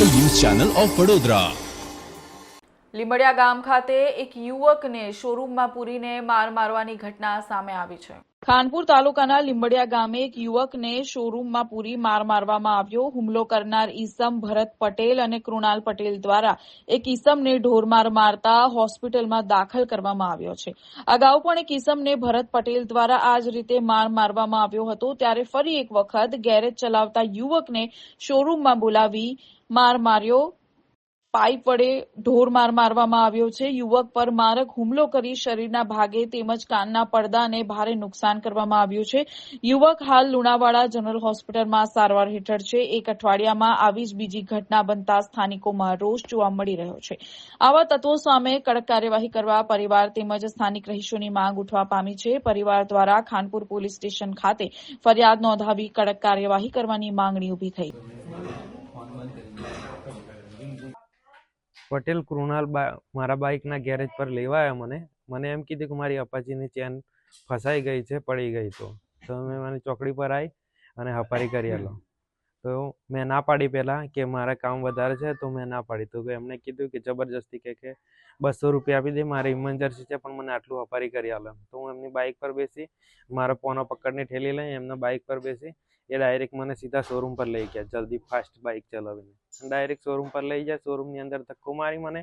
Local news channel of Vadodara. Limbadiya ગામ ખાતે એક યુવકને શોરૂમમાં પૂરીને માર મારવાની ઘટના સામે આવી છે. ખાનપુર તાલુકાના લીંબડિયા ગામે એક યુવકને શોરૂમમાં પૂરી માર મારવામાં આવ્યો. હુમલો કરનાર ઈસમ ભરત પટેલ અને કૃણાલ પટેલ દ્વારા એક ઈસમને ઢોરમાર મારતા હોસ્પિટલમાં દાખલ કરવામાં આવ્યો છે. અગાઉ પણ એક ઈસમને ભરત પટેલ દ્વારા આ જ રીતે માર મારવામાં આવ્યો હતો. ત્યારે ફરી એક વખત ગેરેજ ચલાવતા યુવકને શોરૂમમાં બોલાવી માર માર્યો. પાઇપ વડે ઢોર માર મારવામાં આવ્યો છે. યુવક પર મારક હુમલો કરી શરીરના ભાગે તેમજ કાનના પડદાને ભારે નુકસાન કરવામાં આવ્યું છે. યુવક હાલ લુણાવાડા જનરલ હોસ્પિટલમાં સારવાર હેઠળ છે. એક અઠવાડિયામાં આવી જ બીજી ઘટના બનતા સ્થાનિકોમાં રોષ જોવા મળી રહ્યો છે. આવા તત્વો સામે કડક કાર્યવાહી કરવા પરિવાર તેમજ સ્થાનિક રહીશોની માંગ ઉઠવા પામી છે. પરિવાર દ્વારા ખાનપુર પોલીસ સ્ટેશન ખાતે ફરિયાદ નોંધાવી કડક કાર્યવાહી કરવાની માંગણી ઊભી થઈ. પટેલ કૃણાલ બા, મારા બાઇકના ગેરેજ પર લેવા આવ્યા મને. મને એમ કીધું કે મારી અપાચીની ચેન ફસાઈ ગઈ છે, પડી ગઈ તો. તમે મને ચોકડી પર આવી અને હપારી કરી આલો. તો મેં ના પાડી પહેલાં કે મારે કામ વધારે છે તો મેં ના પાડી. તો એમણે કીધું કે જબરજસ્તી કે કે બસો રૂપિયા આપી દે, મારી ઇમરજન્સી છે પણ મને આટલું હપારી કરી આલો. તો હું એમની બાઇક પર બેસી, મારા પોનો પકડની ઠેલી લઈ એમના બાઇક પર બેસી, એ ડાયરેક્ટ મને સીધા શોરૂમ પર લઈ ગયા, જલ્દી ફાસ્ટ બાઇક ચલાવીને. ડાયરેક્ટ શોરૂમ પર લઈ ગયા શોરૂમની અંદર ધક્કો મારી મને,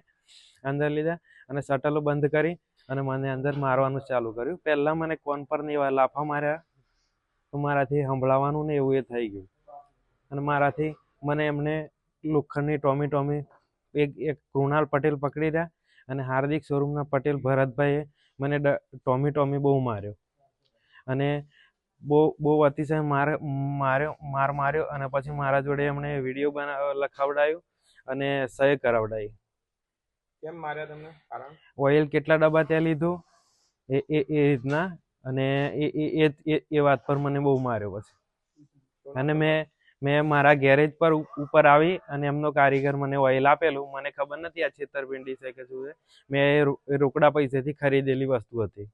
અંદર લીધા અને શટલો બંધ કરી અને મને અંદર મારવાનું ચાલુ કર્યું. પહેલાં મને કોન પર ને એવા લાફા માર્યા, તો મારાથી સંભળાવાનું ને એવું એ થઈ ગયું. અને મારાથી મને એમને લોખંડની ટોમી ટોમી એક એક કૃણાલ પટેલ પકડી રહ્યા અને હાર્દિક શોરૂમના પટેલ ભરતભાઈએ મને ટોમી ટોમી બહુ માર્યો. અને બહુ બહુ અતિશય માર માર્યો માર માર્યો અને પછી મારા જોડે એમણે વીડિયો બના લખાવડાયો અને સહી કરાવડાવી કેમ માર્યા તમને? કારણ? ઓઇલ કેટલા ડબ્બા ત્યાં લીધું? એ એ એ રીતના અને એ એ એ વાત પર મને બહુ માર્યો પછી. અને મેં મેં મારા ગેરેજ પર ઉપર આવી અને એમનો કારીગર મને ઓઇલ આપેલું. મને ખબર નથી આ છેતરપિંડી છે કે શું છે. મેં એ રોકડા પૈસેથી ખરીદેલી વસ્તુ હતી.